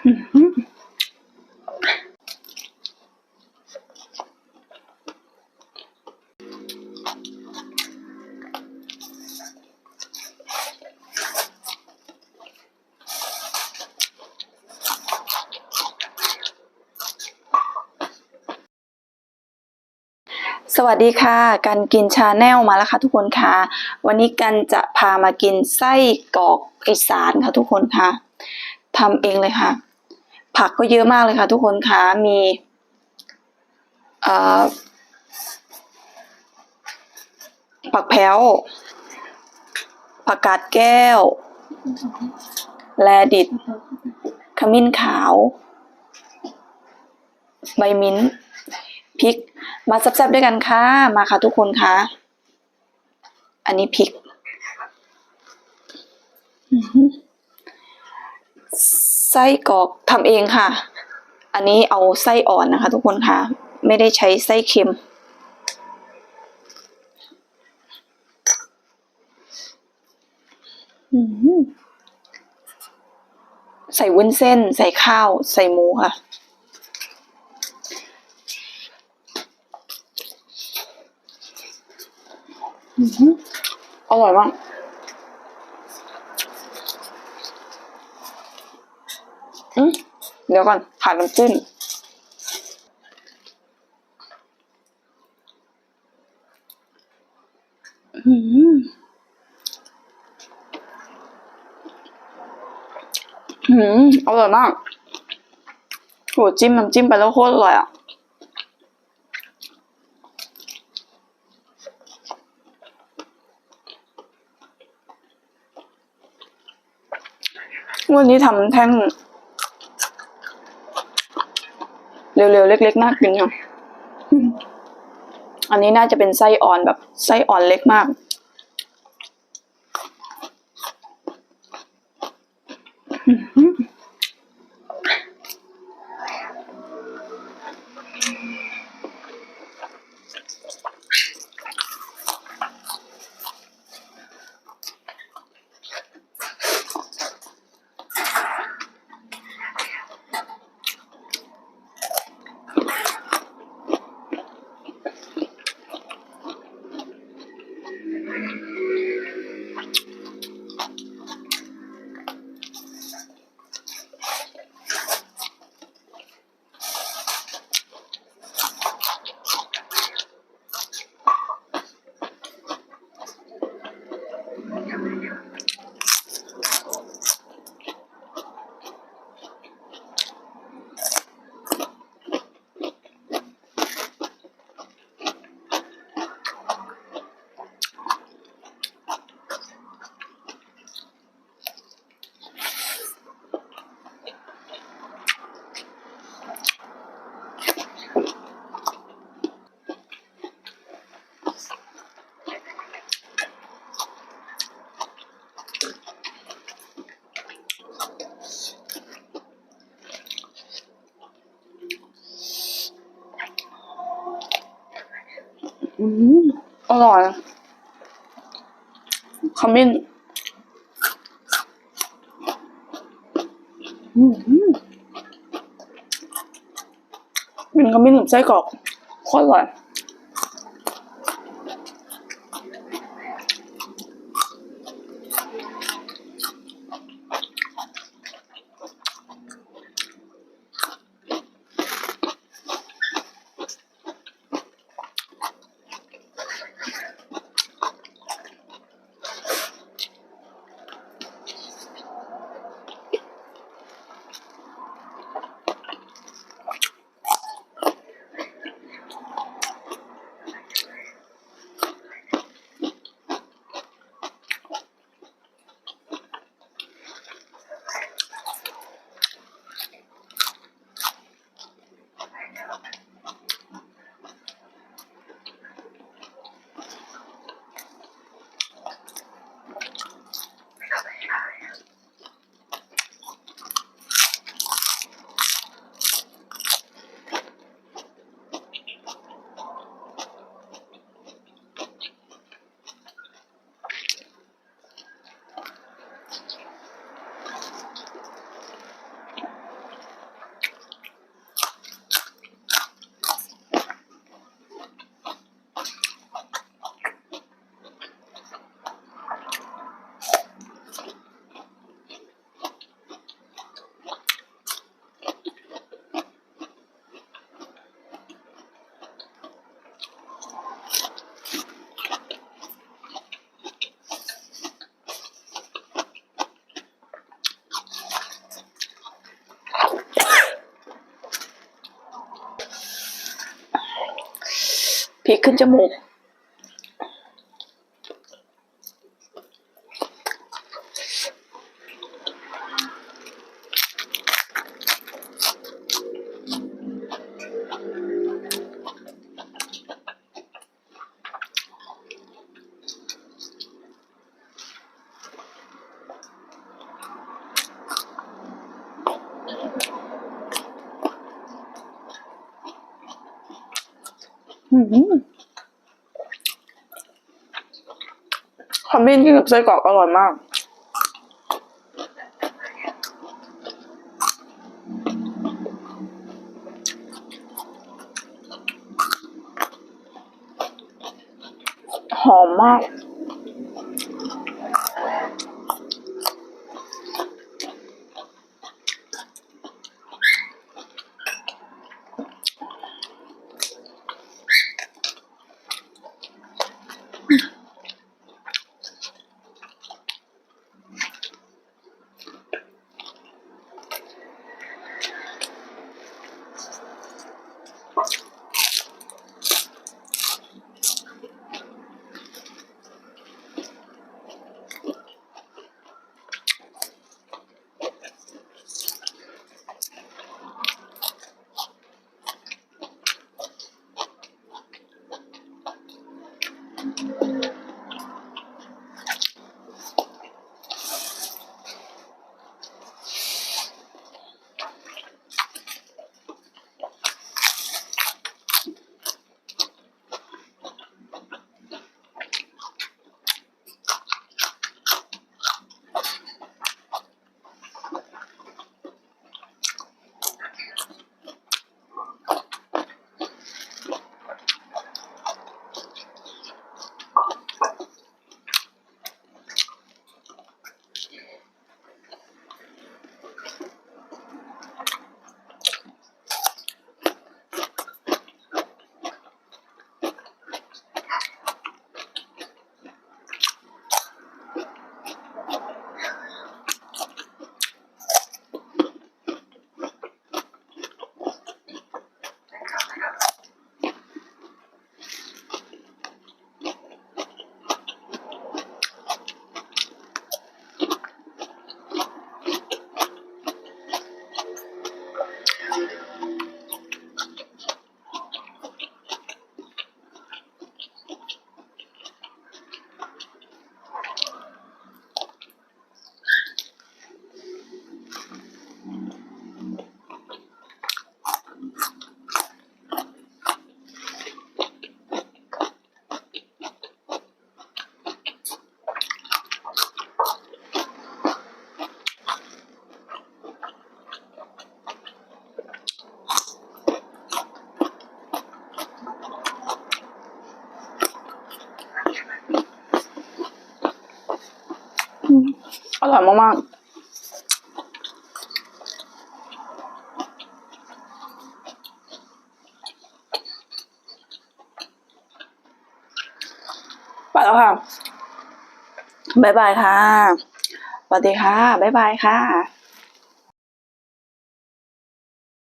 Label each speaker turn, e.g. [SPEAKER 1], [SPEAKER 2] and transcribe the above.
[SPEAKER 1] สวัสดีค่ะกันกินชาแนลมาแล้วค่ะทุกคนค่ะ วันนี้กันจะพามากินไส้กรอกอีสานค่ะทุกคนค่ะทำเองเลยค่ะ ผักก็เยอะมากเลยค่ะ ทุกคนค่ะมีผักแพ้วผักกาดแก้ว แลดิดขมิ้นขาว ใบมิ้นพริก มาแซ่บๆด้วยกันค่ะ มาค่ะทุกคนค่ะ อันนี้พริก อื้อหือ ไส้กรอกทำเองค่ะ อันนี้เอาไส้อ่อนนะคะ ทุกคนค่ะ ไม่ได้ใช้ไส้เค็ม ใส่วุ้นเส้น ใส่ข้าว ใส่หมูค่ะอร่อยมาก อืม เดี๋ยวก่อนขาดน้ำจิ้มอืมอร่อยมากโหจิ้มน้ำจิ้มไปแล้วโคตรอร่อยอะ วันนี้ทำแท่ง เร็วๆเล็กๆน่ากินค่ะอันนี้น่าจะเป็นไส้อ่อนแบบไส้อ่อนเล็กมากอื อืมอร่อยขมิ้นอืมเป็นขมิ้นกับไส้กรอกโคตรอร่อย พริกขึ้นจมูก ขมิ้นที่กับไส้กรอกอร่อยมาก หอมมาก ร่อยมากๆไปแล้วค่ะ บ๊ายบายค่ะ สวัสดีค่ะ บ๊ายบายค่ะ